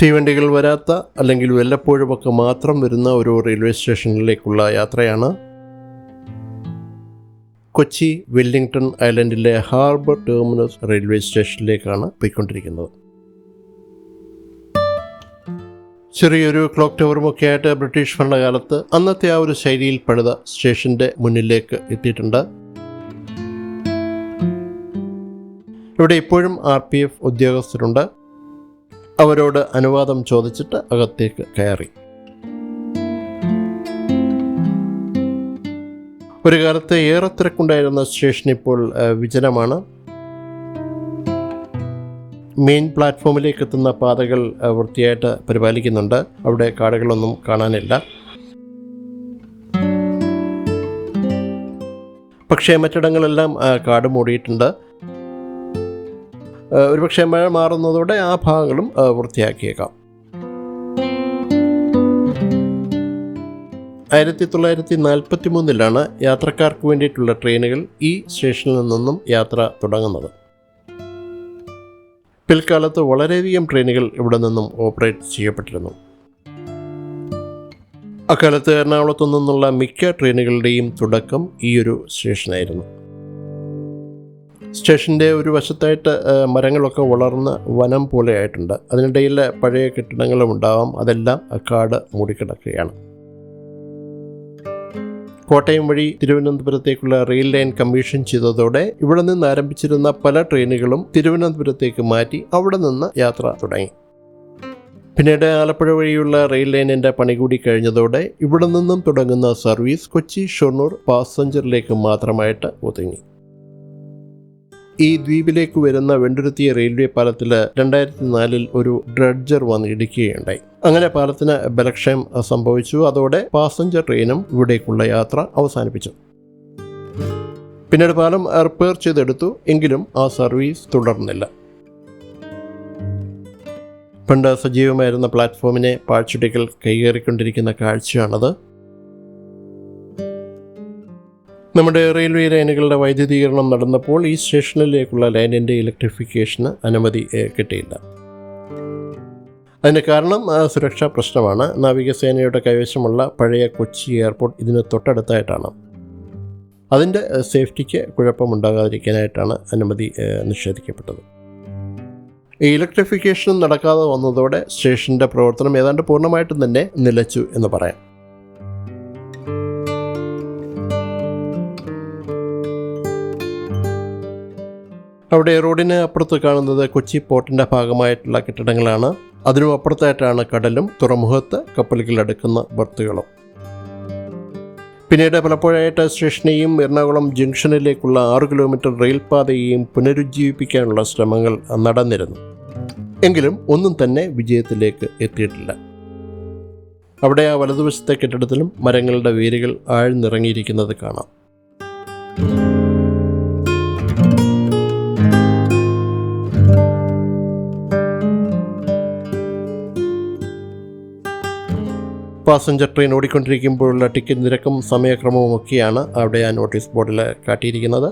തീവണ്ടികൾ വരാത്ത അല്ലെങ്കിൽ വല്ലപ്പോഴുമൊക്കെ മാത്രം വരുന്ന ഒരു റെയിൽവേ സ്റ്റേഷനിലേക്കുള്ള യാത്രയാണ് കൊച്ചി വെല്ലിംഗ്ടൺ ഐലൻഡിലെ ഹാർബർ ടെർമിനസ് റെയിൽവേ സ്റ്റേഷനിലേക്കാണ് പോയിക്കൊണ്ടിരിക്കുന്നത്. ചെറിയൊരു ക്ലോക്ക് ടവറുമൊക്കെ ആയിട്ട് ബ്രിട്ടീഷ് ഭരണകാലത്ത് അന്നത്തെ ആ ഒരു ശൈലിയിൽ പണിത സ്റ്റേഷന്റെ മുന്നിലേക്ക് എത്തിയിട്ടുണ്ട്. ഇവിടെ ഇപ്പോഴും ആർ പി എഫ് ഉദ്യോഗസ്ഥരുണ്ട്. അവരോട് അനുവാദം ചോദിച്ചിട്ട് അകത്തേക്ക് കയറി. ഒരു കാലത്ത് ഏറെ തിരക്കുണ്ടായിരുന്ന സ്റ്റേഷൻ ഇപ്പോൾ വിജനമാണ്. മെയിൻ പ്ലാറ്റ്ഫോമിലേക്ക് എത്തുന്ന പാതകൾ വൃത്തിയായിട്ട് പരിപാലിക്കുന്നുണ്ട്. അവിടെ കാടുകളൊന്നും കാണാനില്ല. പക്ഷേ മറ്റിടങ്ങളെല്ലാം കാട് മൂടിയിട്ടുണ്ട്. ഒരുപക്ഷെ മഴ മാറുന്നതോടെ ആ ഭാഗങ്ങളും വൃത്തിയാക്കിയേക്കാം. ആയിരത്തി തൊള്ളായിരത്തി നാൽപ്പത്തി മൂന്നിലാണ് യാത്രക്കാർക്ക് വേണ്ടിയിട്ടുള്ള ട്രെയിനുകൾ ഈ സ്റ്റേഷനിൽ നിന്നും യാത്ര തുടങ്ങുന്നത്. പിൽക്കാലത്ത് വളരെയധികം ട്രെയിനുകൾ ഇവിടെ നിന്നും ഓപ്പറേറ്റ് ചെയ്യപ്പെട്ടിരുന്നു. അക്കാലത്ത് എറണാകുളത്തു നിന്നുള്ള മിക്ക ട്രെയിനുകളുടെയും തുടക്കം ഈയൊരു സ്റ്റേഷനായിരുന്നു. സ്റ്റേഷന്റെ ഒരു വശത്തായിട്ട് മരങ്ങളൊക്കെ വളർന്ന് വനം പോലെയായിട്ടുണ്ട് അതിനിടയിൽ പഴയ കെട്ടിടങ്ങളും ഉണ്ടാവാം. അതെല്ലാം കാട് മൂടിക്കിടക്കുകയാണ്. കോട്ടയം വഴി തിരുവനന്തപുരത്തേക്കുള്ള റെയിൽ ലൈൻ കമ്മീഷൻ ചെയ്തതോടെ ഇവിടെ നിന്ന് ആരംഭിച്ചിരുന്ന പല ട്രെയിനുകളും തിരുവനന്തപുരത്തേക്ക് മാറ്റി അവിടെ നിന്ന് യാത്ര തുടങ്ങി. പിന്നീട് ആലപ്പുഴ വഴിയുള്ള റെയിൽ ലൈനിന്റെ പണി കൂടി കഴിഞ്ഞതോടെ ഇവിടെ നിന്നും തുടങ്ങുന്ന സർവീസ് കൊച്ചി ഷൊർണൂർ പാസഞ്ചറിലേക്ക് മാത്രമായിട്ട് ഒതുങ്ങി. ഈ ദ്വീപിലേക്ക് വരുന്ന വെണ്ടുരുത്തിയ റെയിൽവേ പാലത്തിൽ രണ്ടായിരത്തി നാലിൽ ഒരു ഡ്രഡ്ജർ വന്ന് ഇടിക്കുകയുണ്ടായി. അങ്ങനെ പാലത്തിന് ബലക്ഷയം സംഭവിച്ചു. അതോടെ പാസഞ്ചർ ട്രെയിനും ഇവിടേക്കുള്ള യാത്ര അവസാനിപ്പിച്ചു. പിന്നീട് പാലം റിപ്പയർ ചെയ്തെടുത്തു. എങ്കിലും ആ സർവീസ് തുടർന്നില്ല. പണ്ട് സജീവമായിരുന്ന പ്ലാറ്റ്ഫോമിനെ പാഴ്ചുട്ടികൾ കൈകേറിക്കൊണ്ടിരിക്കുന്ന കാഴ്ചയാണത്. നമ്മുടെ റെയിൽവേ ലൈനുകളുടെ വൈദ്യുതീകരണം നടന്നപ്പോൾ ഈ സ്റ്റേഷനിലേക്കുള്ള ലൈനിന്റെ ഇലക്ട്രിഫിക്കേഷന് അനുമതി കിട്ടിയില്ല. അതിന് കാരണം സുരക്ഷാ പ്രശ്നമാണ്. നാവികസേനയുടെ കൈവശമുള്ള പഴയ കൊച്ചി എയർപോർട്ട് ഇതിന് തൊട്ടടുത്തായിട്ടാണ്. അതിന്റെ സേഫ്റ്റിക്ക് കുഴപ്പമുണ്ടാകാതിരിക്കാനായിട്ടാണ് അനുമതി നിഷേധിക്കപ്പെട്ടത്. ഈ ഇലക്ട്രിഫിക്കേഷൻ നടക്കാതെ വന്നതോടെ സ്റ്റേഷന്റെ പ്രവർത്തനം ഏതാണ്ട് പൂർണമായിട്ടും തന്നെ നിലച്ചു എന്ന് പറയാം. അവിടെ റോഡിന് അപ്പുറത്ത് കാണുന്നത് കൊച്ചി പോർട്ടിന്റെ ഭാഗമായിട്ടുള്ള കെട്ടിടങ്ങളാണ്. അതിനും അപ്പുറത്തായിട്ടാണ് കടലും തുറമുഖത്ത് കപ്പലുകൾ അടുക്കുന്ന ബർത്തുകളും. പിന്നീട് പലപ്പോഴായിട്ട് സ്റ്റേഷനെയും എറണാകുളം ജംഗ്ഷനിലേക്കുള്ള ആറ് കിലോമീറ്റർ റെയിൽപാതയെയും പുനരുജ്ജീവിപ്പിക്കാനുള്ള ശ്രമങ്ങൾ നടന്നിരുന്നു. എങ്കിലും ഒന്നും തന്നെ വിജയത്തിലേക്ക് എത്തിയിട്ടില്ല. അവിടെ ആ വലതുവശത്തെ കെട്ടിടത്തിലും മരങ്ങളുടെ വേരുകൾ ആഴ്ന്നിറങ്ങിയിരിക്കുന്നത് കാണാം. പാസഞ്ചർ ട്രെയിൻ ഓടിക്കൊണ്ടിരിക്കുമ്പോഴുള്ള ടിക്കറ്റ് നിരക്കും സമയക്രമവും ഒക്കെയാണ് അവിടെ ആ നോട്ടീസ് ബോർഡിൽ കാട്ടിയിരിക്കുന്നത്.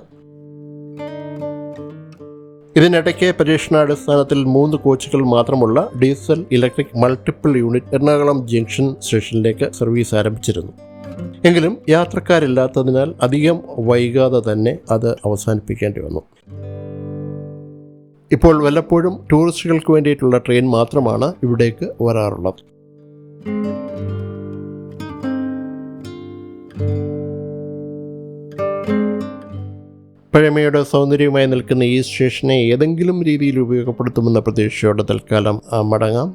ഇതിനിടയ്ക്ക് പരീക്ഷണാടിസ്ഥാനത്തിൽ മൂന്ന് കോച്ചുകൾ മാത്രമുള്ള diesel electric multiple unit Ernakulam junction സ്റ്റേഷനിലേക്ക് സർവീസ് ആരംഭിച്ചിരുന്നു. എങ്കിലും യാത്രക്കാരില്ലാത്തതിനാൽ അധികം വൈകാതെ തന്നെ അത് അവസാനിപ്പിക്കേണ്ടി വന്നു. ഇപ്പോൾ വല്ലപ്പോഴും ടൂറിസ്റ്റുകൾക്ക് വേണ്ടിയിട്ടുള്ള ട്രെയിൻ മാത്രമാണ് ഇവിടേക്ക് വരാറുള്ളത്. പഴമയുടെ സൗന്ദര്യമായി നിൽക്കുന്ന ഈ സ്റ്റേഷനെ ഏതെങ്കിലും രീതിയിൽ ഉപയോഗപ്പെടുത്തുമെന്ന പ്രതീക്ഷയോടെ തൽക്കാലം മടങ്ങാം.